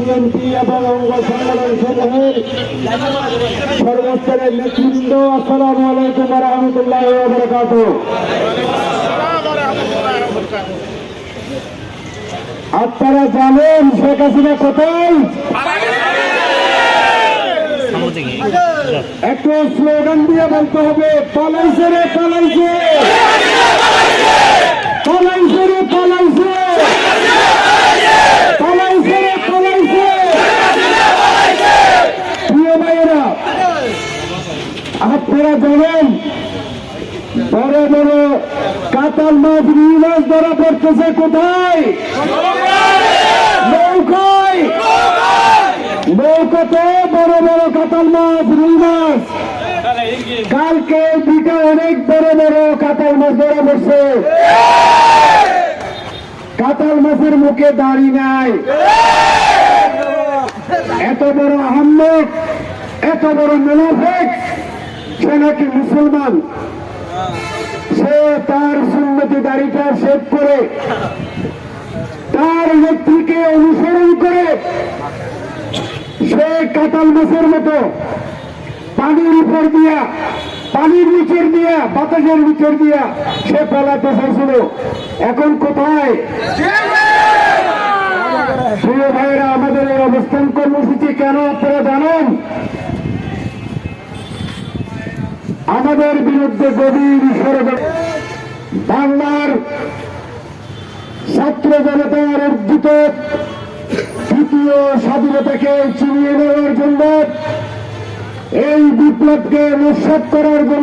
BNP এবং অঙ্গ সংগঠন সমূহের সর্বস্তরের নেতৃবৃন্দ, আসসালামু আলাইকুম রহমতুল্লাহ আপনারা জানেন শেখ হাসিনা কোথায়? একটু স্লোগান দিয়ে বলতে হবে, পালাইছে রে, পালাইছে পালাইছে রে পালাইছে পালাইছে রে পালাইছে প্রিয় ভাইয়েরা আপনারা জানেন বড় বড় কাতাল মাছ মাছ ধরা পড়তেছে কোথায়? বড় বড় কাতাল মাছ মাছ কালকে দিকে অনেক বড় বড় কাতাল মাছ ধরা পড়ছে। কাতাল মাছের মুখে দাড়ি নাই। এত বড় আহম্মদ এত বড় মেলাফেক সে নাকি মুসলমান? সে তার সুন্নতি দাড়িটা শেভ করে, তার নেত্রীকে অনুসরণ করে সে কাতাল মাছের মতো পানির উপর দিয়া, পানির নিচের দিয়া, বাতাসের নিচের দিয়া সে পালাতে চাইছিল এখন কোথায়? প্রিয় ভাইরা আমাদের এই অবস্থান কর্মসূচি কেন আপনারা জানেন? আমাদের বিরুদ্ধে গভীর ষড়যন্ত্র বাংলার ছাত্র জনতার অর্জিত তৃতীয় স্বাধীনতাকে চিনিয়ে নেওয়ার জন্য এই বিপ্লবকে নস্বাত করার জন্য